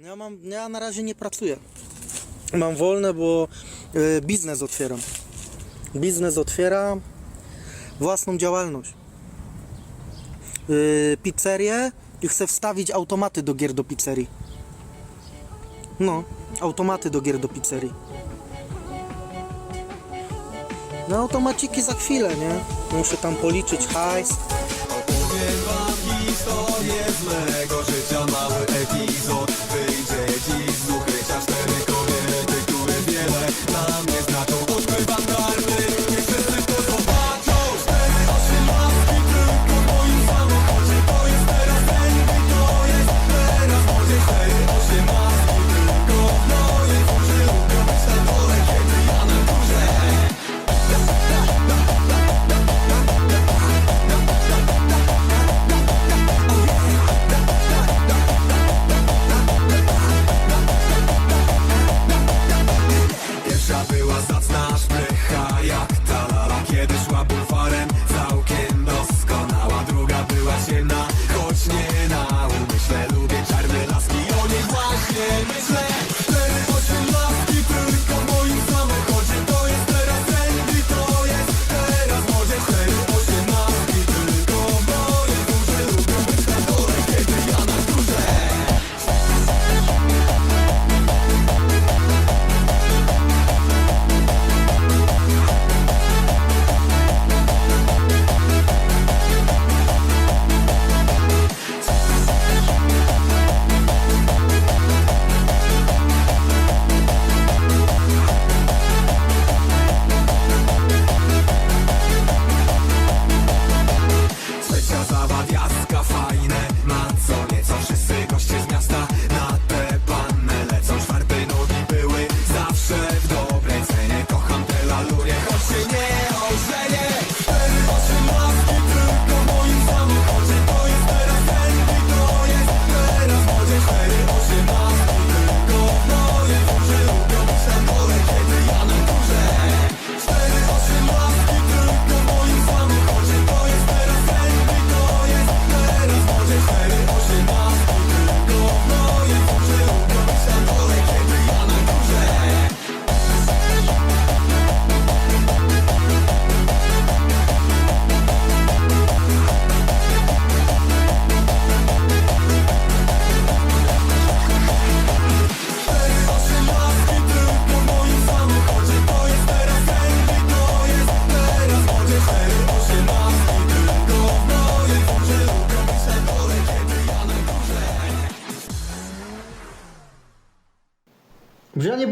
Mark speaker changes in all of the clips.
Speaker 1: Ja, mam, ja na razie nie pracuję. Mam wolne, bo y, biznes otwieram. Biznes otwieram, własną działalność. Y, pizzerię i chcę wstawić automaty do gier do pizzerii. No, automaty do gier do pizzerii. No automaciki za chwilę, nie? Muszę tam policzyć hajs.
Speaker 2: Opowiem wam historię z.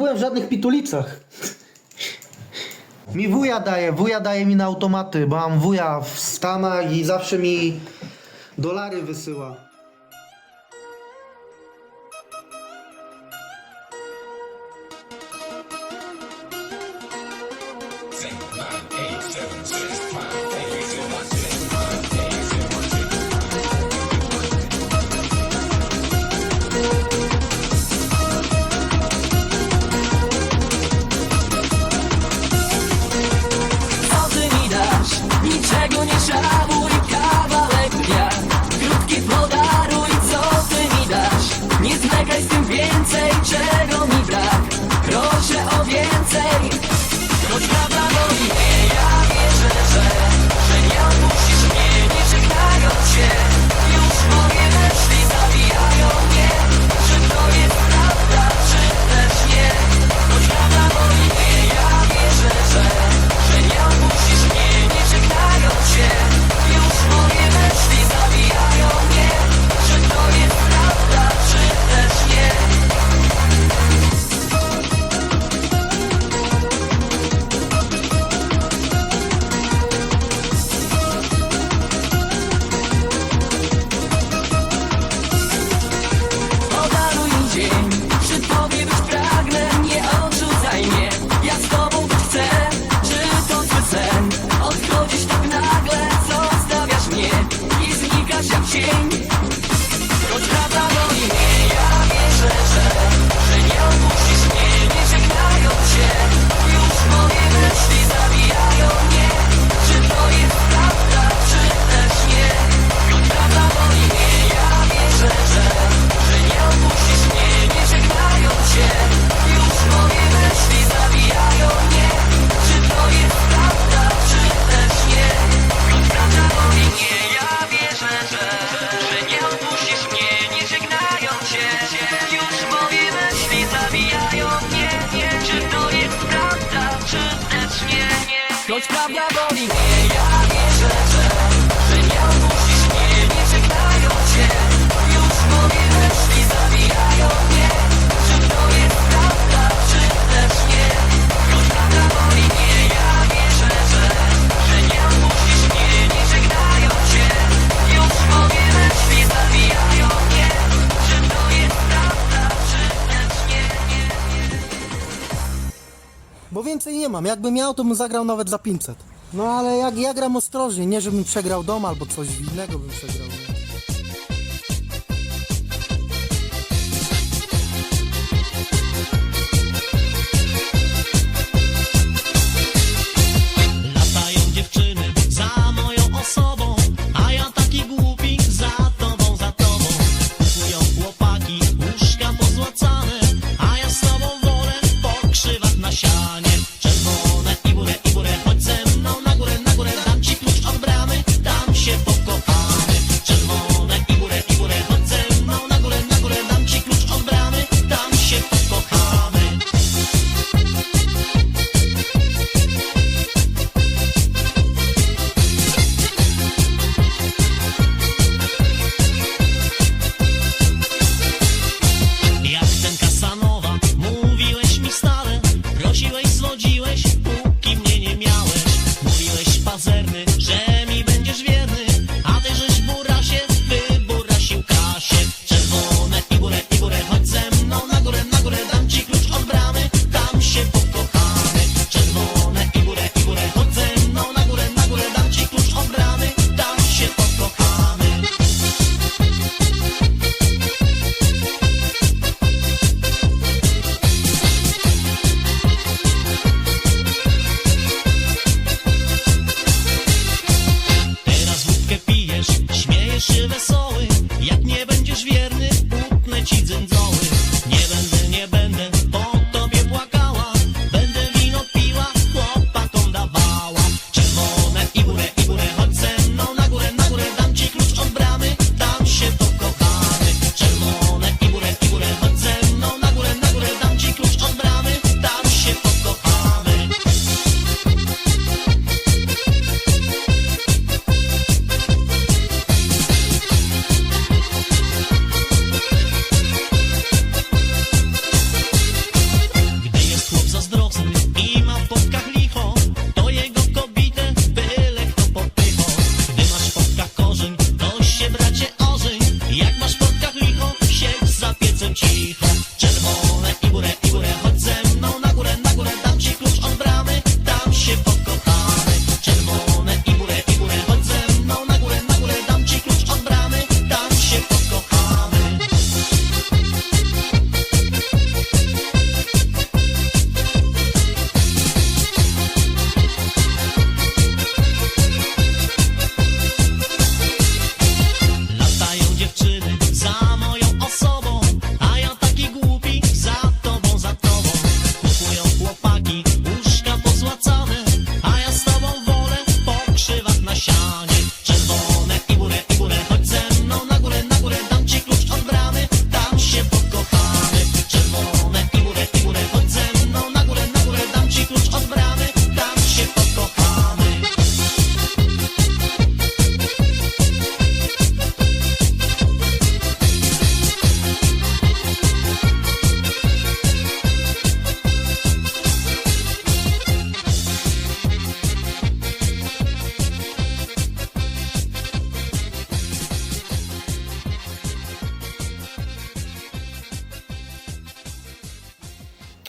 Speaker 1: byłem w żadnych pitulicach. Mi wuja daje, wuja daje mi na automaty, bo mam wuja w Stanach i zawsze mi dolary wysyła.
Speaker 3: sprawia boli mnie
Speaker 1: Bo więcej nie mam. Jakbym miał, to bym zagrał nawet za 500. No ale jak ja gram ostrożnie, nie żebym przegrał dom albo coś innego bym przegrał.
Speaker 4: wesoły, jak nie będziesz wierny, utnę ci dzyn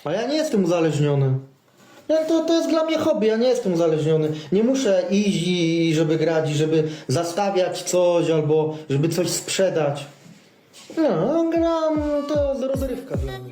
Speaker 4: A ja
Speaker 1: nie jestem uzależniony. Ja, to, to jest dla mnie hobby, ja nie jestem uzależniony. Nie muszę iść, i, żeby grać, i żeby zastawiać coś albo żeby coś sprzedać. No, gram to rozrywka dla mnie.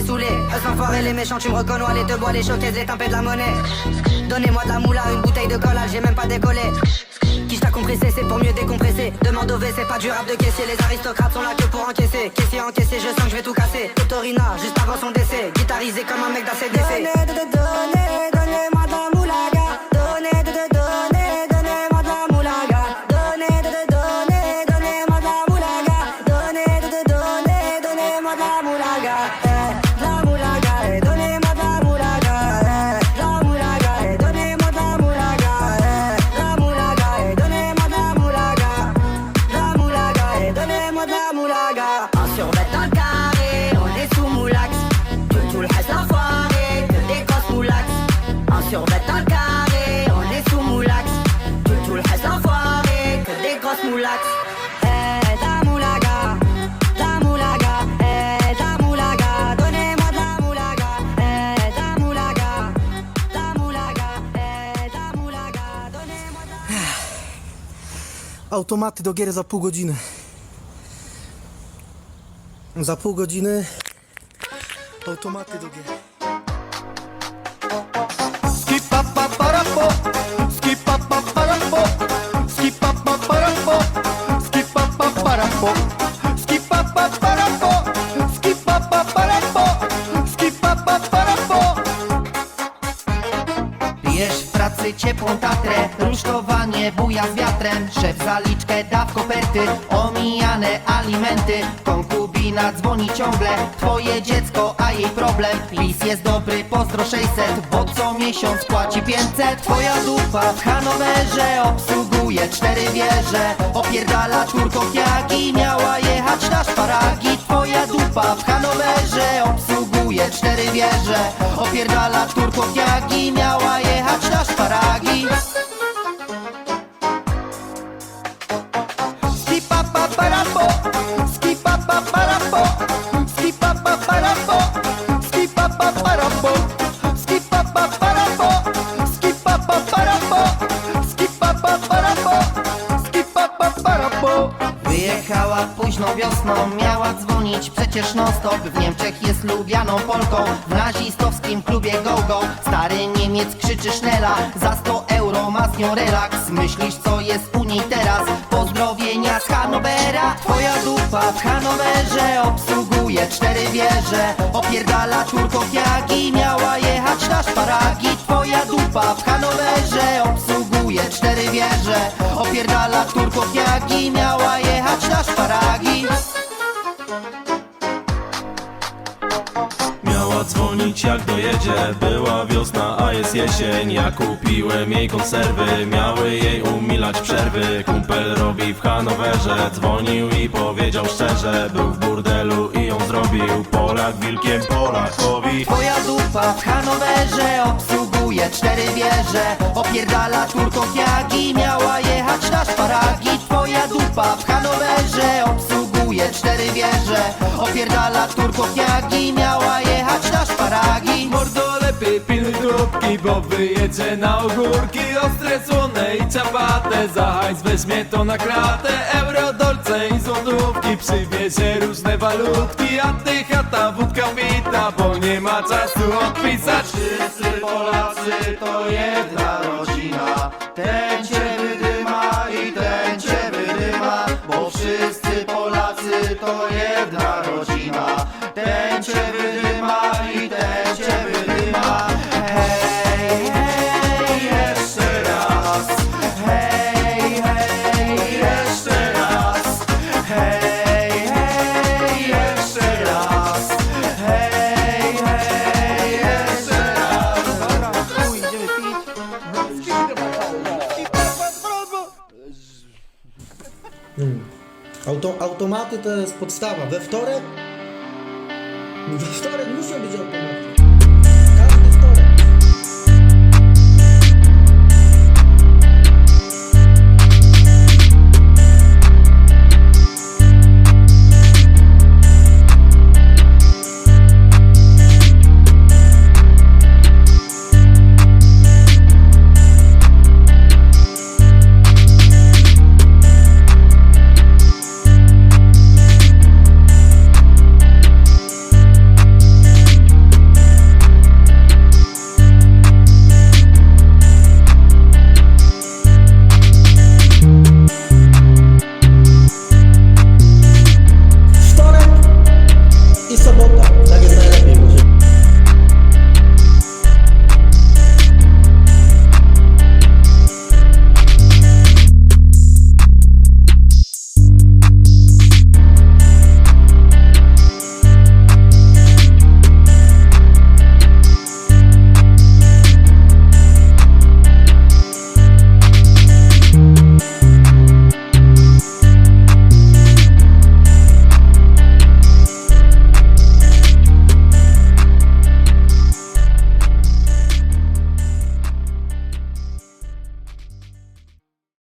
Speaker 5: des saoulés. Eux les méchants, tu me reconnais, les deux bois, les choquettes, les tempêtes de la monnaie. Donnez-moi de la moula, une bouteille de collage, j'ai même pas décollé. Qui t'a compressé, c'est pour mieux décompresser. Demande au V, c'est pas du rap de caissier. Les aristocrates sont là que pour encaisser. Caissier encaissé, je sens que je vais tout casser. Torina, juste avant son décès. Guitarisé comme un mec d'ACDC. Donnez, donnez, donnez-moi de la moulaga. Donnez, de, donnez,
Speaker 1: Automaty do gier za pół godziny. Za pół godziny automaty do gier.
Speaker 6: Buja z wiatrem Szef zaliczkę da w koperty Omijane alimenty. Konkubina dzwoni ciągle Twoje dziecko, a jej problem. PiS jest dobry, pozdro 600 Bo co miesiąc płaci 500 Twoja dupa w Hanowerze Obsługuje cztery wieże. Opierdala czwórką kiagi Miała jechać na szparagi. Twoja dupa w Hanowerze Obsługuje cztery wieże. Opierdala czwórką kiagi Miała jechać na szparagi
Speaker 2: pa para po.
Speaker 6: Wyjechała późną wiosną, miała dzwonić przecież non stop W Niemczech jest lubianą Polką, w nazistowskim klubie go-go. Stary Niemiec krzyczy sznela, za 100 euro ma z nią relaks. Myślisz w Hanowerze obsługuje cztery wieże. Opierdala czwórką kiagi, miała jechać na szparagi. Twoja dupa w Hanowerze obsługuje cztery wieże. Opierdala turko kiagi, miała jechać na szparagi
Speaker 7: dzwonić jak dojedzie. Była wiosna, a jest jesień. Ja kupiłem jej konserwy Miały jej umilać przerwy. Kumpel robi w Hanowerze Dzwonił i powiedział szczerze Był w burdelu i ją zrobił. Polak wilkiem Polakowi.
Speaker 6: Twoja dupa w Hanowerze obsługuje cztery wieże. Opierdala kiagi, miała jechać na szparagi. Twoja dupa w Hanowerze obsługuje cztery wieże Opierdala turko kiagi, miała jechać na szparagi.
Speaker 7: Mordo lepiej pilnuj dupki, bo wyjedzie na ogórki Ostre, słone i czapate, za hajs weźmie to na kratę Euro, dolce i złotówki, przywiezie różne walutki A ty chata, wódka pita, bo nie ma czasu odpisać. Wszyscy Polacy to jedna rodzina. Ten cię to jedna
Speaker 1: automaty to jest podstawa. We wtorek? We wtorek muszą być automaty.